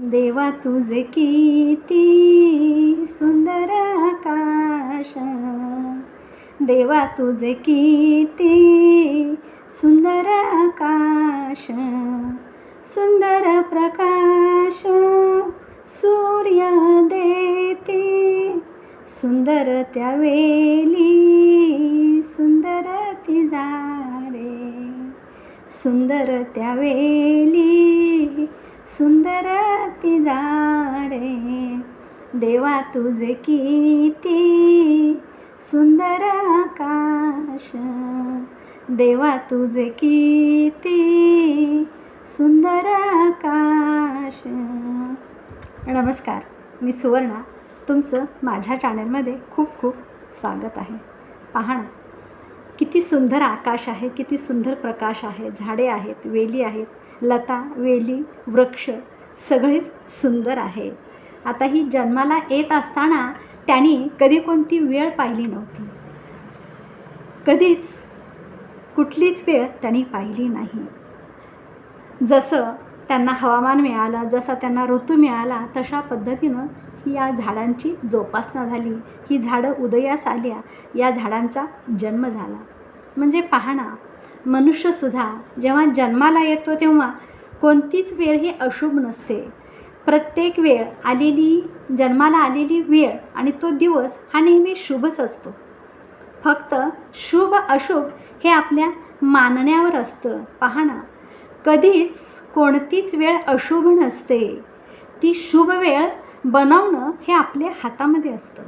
देवा तुझे किती सुंदर आकाश. देवा तुझे किती सुंदर आकाश. सुंदर प्रकाश सूर्य देते. सुंदर त्या वेली सुंदर ती झाडे. सुंदर त्या वेली सुंदर ती झाडे देवा तुझे किती सुंदर आकाश. देवा तुझे किती सुंदर आकाश. नमस्कार मी सुवर्णा. तुमचं माझ्या चॅनलमध्ये खूप खूप स्वागत आहे. पहा ना किती सुंदर आकाश आहे किती सुंदर प्रकाश आहे झाडे आहेत वेली आहेत लता वेली वृक्ष सगळेच सुंदर आहे. आता ही जन्माला येत असताना त्यांनी कधी कोणती वेळ पाहिली नव्हती. कधीच कुठलीच वेळ त्यांनी पाहिली नाही. जसं त्यांना हवामान मिळालं जसा त्यांना ऋतू मिळाला तशा पद्धतीनं ही या झाडांची जोपासना झाली. ही झाडं उदयास आल्या या झाडांचा जन्म झाला. म्हणजे पाहणा मनुष्यसुद्धा जेव्हा जन्माला येतो तेव्हा कोणतीच वेळ ही अशुभ नसते. प्रत्येक वेळ आलेली जन्माला आलेली वेळ आणि तो दिवस हा नेहमी शुभच असतो. फक्त शुभ अशुभ हे आपल्या मानण्यावर असतं. पाहणं कधीच कोणतीच वेळ अशुभ नसते. ती शुभ वेळ बनवणं हे आपल्या हातामध्ये असतं.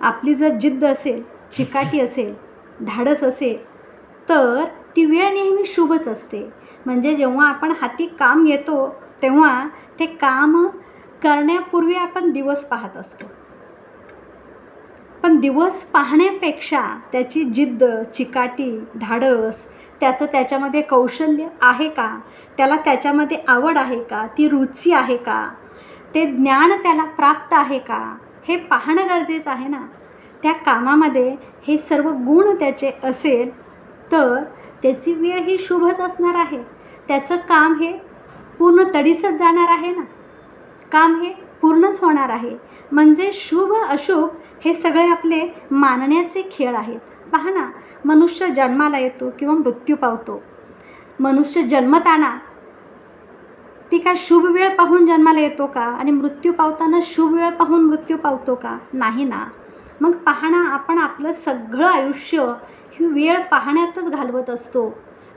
आपली जर जिद्द असेल चिकाटी असेल धाडस असेल तर ती वेळ नेहमी शुभच असते. म्हणजे जेव्हा आपण हाती काम येतो तेव्हा ते काम करण्यापूर्वी आपण दिवस पाहत असतो. पण दिवस पाहण्यापेक्षा त्याची जिद्द चिकाटी धाडस त्याचं त्याच्यामध्ये कौशल्य आहे का? त्याला त्याच्यामध्ये आवड आहे का? ती रुची आहे का? ते ज्ञान त्याला प्राप्त आहे का? हे पाहणं गरजेचं आहे ना. त्या कामामध्ये हे सर्व गुण त्याचे असेल तर त्याची वेळ ही शुभच असणार आहे. त्याचं काम हे पूर्ण तडीसच जाणार आहे ना? काम हे पूर्णच होणार आहे. म्हणजे शुभ अशुभ हे सगळे आपले मानण्याचे खेळ आहेत. पहा ना मनुष्य जन्माला येतो किंवा मृत्यू पावतो. मनुष्य जन्मताना ती काय शुभ वेळ पाहून जन्माला येतो का? आणि मृत्यू पावताना शुभ वेळ पाहून मृत्यू पावतो का? नाही ना. मग पाहणं आपण आपलं सगळं आयुष्य ही वेळ पाहण्यातच घालवत असतो.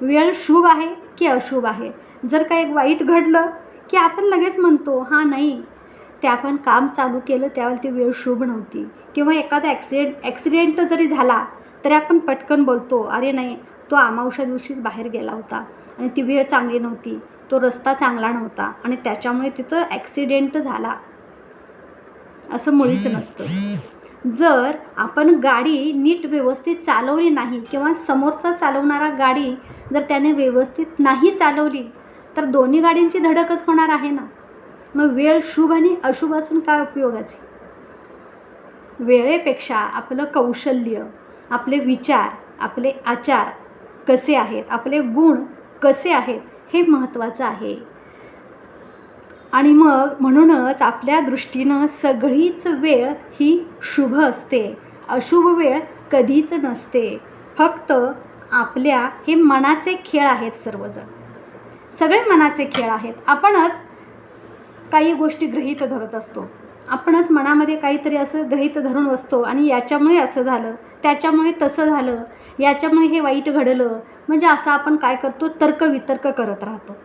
वेळ शुभ आहे की अशुभ आहे? जर काय एक वाईट घडलं की आपण लगेच म्हणतो हां नाही. ते आपण काम चालू केलं त्यावेळी ती वेळ शुभ नव्हती. किंवा एखादा ॲक्सिडेंट ॲक्सिडेंट जरी झाला तरी आपण पटकन बोलतो अरे नाही तो अमावश्या दिवशीच बाहेर गेला होता आणि ती वेळ चांगली नव्हती. तो रस्ता चांगला नव्हता आणि त्याच्यामुळे तिथं ॲक्सिडेंट झाला. असं मुळीच नसतं. जर आपण गाडी नीट व्यवस्थित चालवली नाही किंवा समोरचा चालवणारा गाडी जर त्याने व्यवस्थित नाही चालवली तर दोन्ही गाडींची धडकच होणार आहे ना? मग वेळ शुभ आणि अशुभ असून काय उपयोगाचे? वेळेपेक्षा आपलं कौशल्य आपले विचार आपले आचार कसे आहेत आपले गुण कसे आहेत हे महत्त्वाचं आहे. आणि मग म्हणूनच आपल्या दृष्टीनं सगळीच वेळ ही शुभ असते. अशुभ वेळ कधीच नसते. फक्त आपल्या हे मनाचे खेळ आहेत सर्वजण. सगळे मनाचे खेळ आहेत. आपणच काही गोष्टी ग्रहित धरत असतो. आपणच मनामध्ये काहीतरी असं ग्रहित धरून बसतो आणि याच्यामुळे असं झालं त्याच्यामुळे तसं झालं याच्यामुळे हे वाईट घडलं. म्हणजे असं आपण काय करतो? तर्कवितर्क करत राहतो.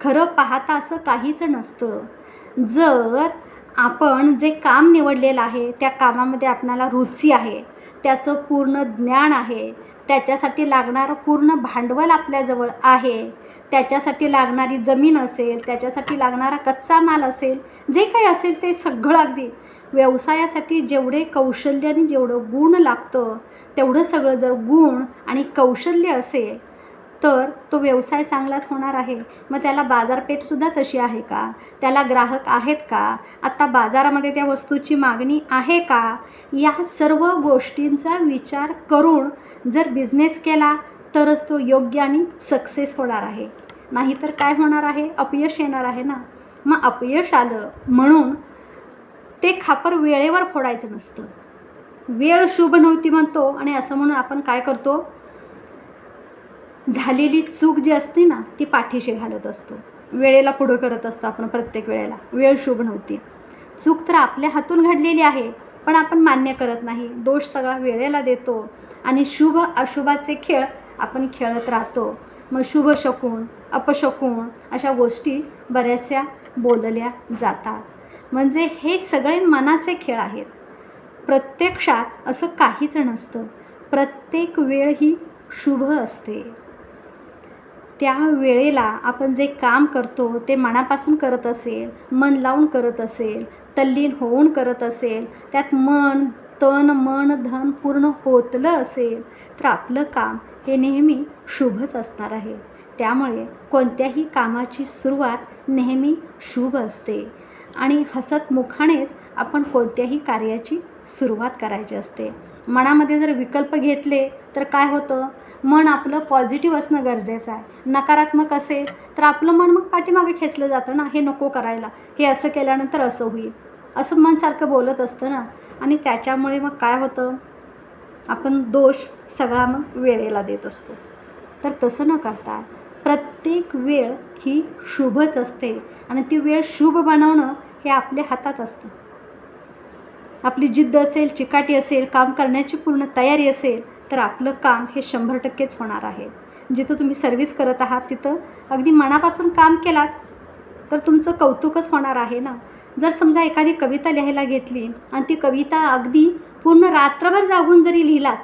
खरं पाहता असं काहीच नसतं. जर आपण जे काम निवडलेलं आहे त्या कामामध्ये आपणाला रुची आहे त्याचं पूर्ण ज्ञान आहे त्याच्यासाठी लागणारं पूर्ण भांडवल आपल्याजवळ आहे त्याच्यासाठी लागणारी जमीन असेल त्याच्यासाठी लागणारा कच्चा माल असेल जे काही असेल ते सगळं अगदी व्यवसायासाठी जेवढे कौशल्य आणि जेवढं गुण लागतं तेवढं सगळं जर गुण आणि कौशल्य असेल तर तो व्यवसाय चांगलाच होणार आहे. मग त्याला बाजारपेठसुद्धा तशी आहे का? त्याला ग्राहक आहेत का? आत्ता बाजारामध्ये त्या वस्तूची मागणी आहे का? या सर्व गोष्टींचा विचार करून जर बिझनेस केला तरच तो योग्य आणि सक्सेस होणार आहे. नाहीतर काय होणार आहे? अपयश येणार आहे ना? मग अपयश आलं म्हणून ते खापर वेळेवर फोडायचं नसतं. वेळ शुभ नव्हती म्हणतो आणि असं म्हणून आपण काय करतो? झालेली चूक जी असते ना ती पाठीशी घालत असतो. वेळेला पुढं करत असतो आपण प्रत्येक वेळेला. वेळ शुभ नव्हती. चूक तर आपल्या हातून घडलेली आहे पण आपण मान्य करत नाही. दोष सगळा वेळेला देतो आणि शुभ अशुभाचे खेळ आपण खेळत राहतो. मग शुभ शकून अपशकून अशा गोष्टी बऱ्याचशा बोलल्या जातात. म्हणजे हे सगळे मनाचे खेळ आहेत. प्रत्यक्षात असं काहीच नसतं. प्रत्येक वेळ ही शुभ असते. त्या वेळेला आपण जे काम करतो ते मनापासून करत असेल मन लावून करत असेल तल्लीन होऊन करत असेल त्यात मन तन मन धन पूर्ण होतलं असेल तर आपलं काम हे नेहमी शुभच असणार आहे. त्यामुळे कोणत्याही कामाची सुरुवात नेहमी शुभ असते आणि हसत मुखानेच आपण कोणत्याही कार्याची सुरुवात करायची असते. मनामध्ये जर विकल्प घेतले तर काय होतं? मन आपलं पॉझिटिव्ह असणं गरजेचं आहे. नकारात्मक असेल तर आपलं मन मग पाठीमागे खेचलं जातं ना हे नको करायला. हे असं केल्यानंतर असं होईल. असं मन सारखं बोलत असतं ना. आणि त्याच्यामुळे मग काय होतं? आपण दोष सगळा मग वेळेला देत असतो. तर तसं न करता प्रत्येक वेळ ही शुभच असते. आणि ती वेळ शुभ बनवणं हे आपल्या हातात असतं. आपली जिद्द असेल चिकाटी असेल काम करण्याची पूर्ण तयारी असेल तर आपलं काम हे शंभर टक्केच होणार आहे. जिथं तुम्ही सर्व्हिस करत आहात तिथं अगदी मनापासून काम केलात तर तुमचं कौतुकच होणार आहे ना? जर समजा एखादी कविता लिहायला घेतली आणि ती कविता अगदी पूर्ण रात्रभर जागून जरी लिहिलात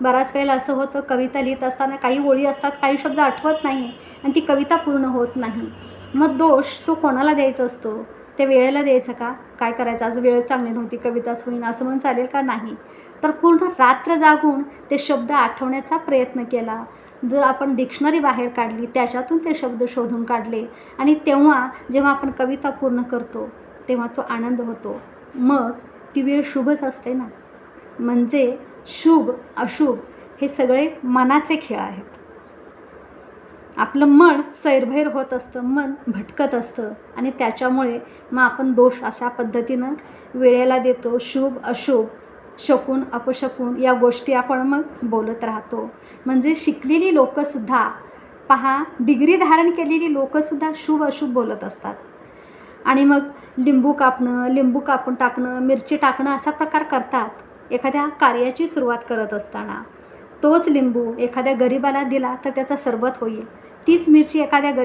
बऱ्याच वेळेला असं होतं कविता लिहित असताना काही ओळी असतात काही शब्द आठवत नाही आणि ती कविता पूर्ण होत नाही. मग दोष तो कोणाला द्यायचा असतो? ते वेळेला द्यायचं का? काय करायचं? आज वेळ चांगली नव्हती कविताच होईन असं म्हणून चालेल का? नाही. तर पूर्ण रात्र जागून ते शब्द आठवण्याचा प्रयत्न केला. जर आपण डिक्शनरी बाहेर काढली त्याच्यातून ते शब्द शोधून काढले आणि तेव्हा जेव्हा आपण कविता पूर्ण करतो तेव्हा तो आनंद होतो. मग ती वेळ शुभच असते ना? म्हणजे शुभ अशुभ हे सगळे मनाचे खेळ आहेत. आपलं मन सैरभैर होत असतं मन भटकत असतं आणि त्याच्यामुळे मग आपण दोष अशा पद्धतीनं वेळेला देतो शुभ अशुभ शकून अपशकून या गोष्टी आपण मग बोलत राहतो. म्हणजे शिकलेली लोकंसुद्धा पहा डिग्री धारण केलेली लोकंसुद्धा शुभ अशुभ बोलत असतात. आणि मग लिंबू कापणं लिंबू कापून टाकणं मिरची टाकणं असा प्रकार करतात एखाद्या कार्याची सुरुवात करत असताना. तोच लिंबू एखाद्या गरिबाला दिला तर त्याचा सरबत होईल. तीच मिरची एखाद्या गरीब